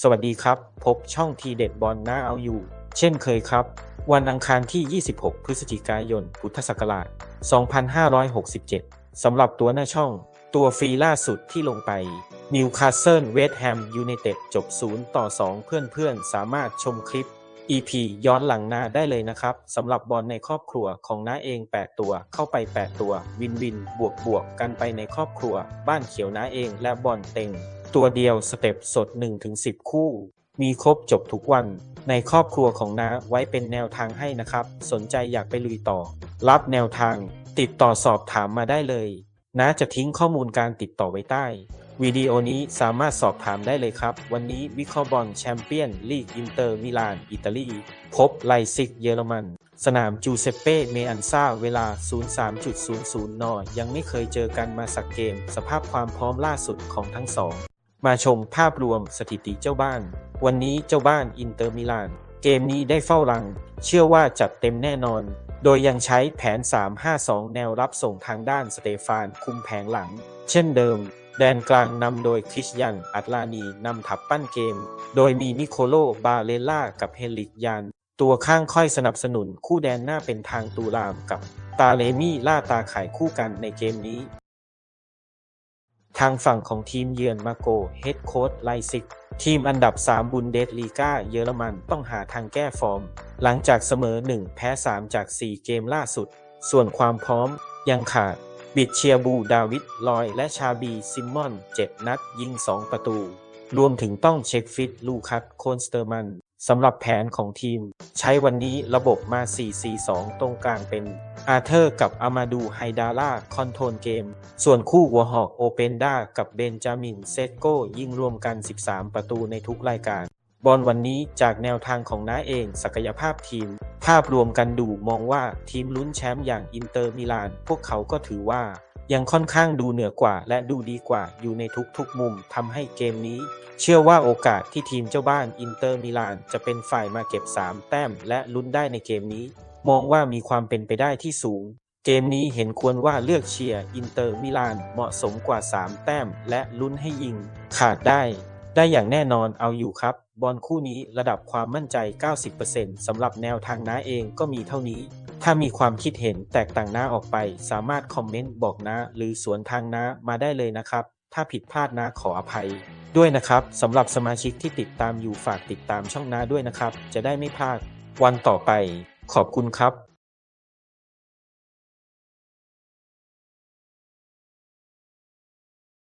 สวัสดีครับ พบช่องทีเด็ดบอลน้าเอาอยู่ เช่นเคยครับ วันอังคารที่ 26 พฤศจิกายน พุทธศักราช 2567 สำหรับตัวหน้าช่อง ตัวฟรีล่าสุดที่ลงไปนิวคาสเซิลเวสต์แฮมยูไนเต็ดจบ 0 ต่อ 2 เพื่อนๆ สามารถชมคลิป EP ย้อนหลังหน้าได้เลยนะครับสำหรับบอลในครอบครัวของน้าเอง 8 ตัวเข้าไป 8 ตัว วินวินบวกบวกกันไปในครอบครัว บ้านเขียวน้าเองและบอลเต็ง ตัวเดียวสเต็ปสด 1-10 คู่ มีครบจบทุกวัน ในครอบครัวของน้าไว้เป็นแนวทางให้นะครับ สนใจอยากไปลุยต่อ รับแนวทาง ติดต่อสอบถามมาได้เลยน้าจะทิ้งข้อมูลการติดต่อไว้ใต้ วิดีโอนี้สามารถสอบถามได้เลยครับ วันนี้วิเคราะห์บอลแชมเปี้ยนลีกอินเตอร์มิลาน อิตาลี พบไลซิกเยอรมัน สนามจูเซปเป้ เมอันซาเวลา 03.00 น ยังไม่เคยเจอกันมาสักเกม สภาพความพร้อมล่าสุดของทั้งสอง มาชมภาพรวมสถิติเจ้าบ้าน วันนี้เจ้าบ้านอินเตอร์มิลาน เกมนี้ได้เฝ้ารัง เชื่อว่าจัดเต็มแน่นอน โดยยังใช้แผน 3-5-2 แนวรับส่งทางด้านสเตฟานคุมแผงหลัง เช่นเดิม แดนกลางนำโดยคริสยันอัตลานีนำทับปั้นเกม โดยมีนิโคโล บาเลล่ากับเฮลิกยาน ตัวข้างค่อยสนับสนุนคู่แดนหน้าเป็นทางตูรามกับตาเลมี่ล่าตาขายคู่กันในเกมนี้ ทางฝั่งของทีมเยือนมาโกเฮดโค้ชไลซิก ทีมอันดับ 3 บุนเดสลีกาเยอรมันต้องหาทางแก้ฟอร์ม หลังจากเสมอ 1 แพ้ 3 จาก 4 เกมล่าสุด ส่วนความพร้อมยังขาด บิดเชียบูดาวิดลอย และชาบีซิมมอน 7 นัดยิง 2 ประตู รวมถึงต้องเช็คฟิตลูคัสโคนสเตอร์มัน สำหรับแผนของทีม ใช้วันนี้ระบบมา 4-4-2 ตรงกลางเป็นอาเธอร์กับอามาดูไฮดาร่าคอนโทรลเกม ส่วนคู่หัวหอกโอเปนด้ากับเบนจามินเซตโกยิงรวมกัน 13 ประตูในทุกรายการ บอลวันนี้จากแนวทางของน้าเองศักยภาพทีม ภาพรวมกันดูมองว่าทีมลุ้นแชมป์อย่างอินเตอร์มิลาน พวกเขาก็ถือว่า ยังค่อนข้างดูเหนือกว่าและดูดีกว่าอยู่ในทุกๆมุมทำให้เกมนี้ เชื่อว่าโอกาสที่ทีมเจ้าบ้านอินเตอร์มิลานจะเป็นฝ่ายมาเก็บ 3 แต้มและลุ้นได้ในเกมนี้ มองว่ามีความเป็นไปได้ที่สูง เกมนี้เห็นควรว่าเลือกเชียร์อินเตอร์มิลานเหมาะสมกว่า 3 แต้มและลุ้นให้ยิง ขาดได้ ได้อย่างแน่นอนเอาอยู่ครับ บอลคู่นี้ระดับความมั่นใจ 90%สำหรับแนวทางน้าเองก็มีเท่านี้ ถ้ามีความคิดเห็นแตกต่างน้าออกไป สามารถคอมเมนต์บอกน้าหรือสวนทางน้ามาได้เลยนะครับ ถ้าผิดพลาดน้าขออภัย ด้วยนะครับสำหรับสมาชิกที่ติดตามอยู่ฝากติดตามช่องน้าด้วยนะครับ จะได้ไม่พลาดวันต่อไป ขอบคุณครับ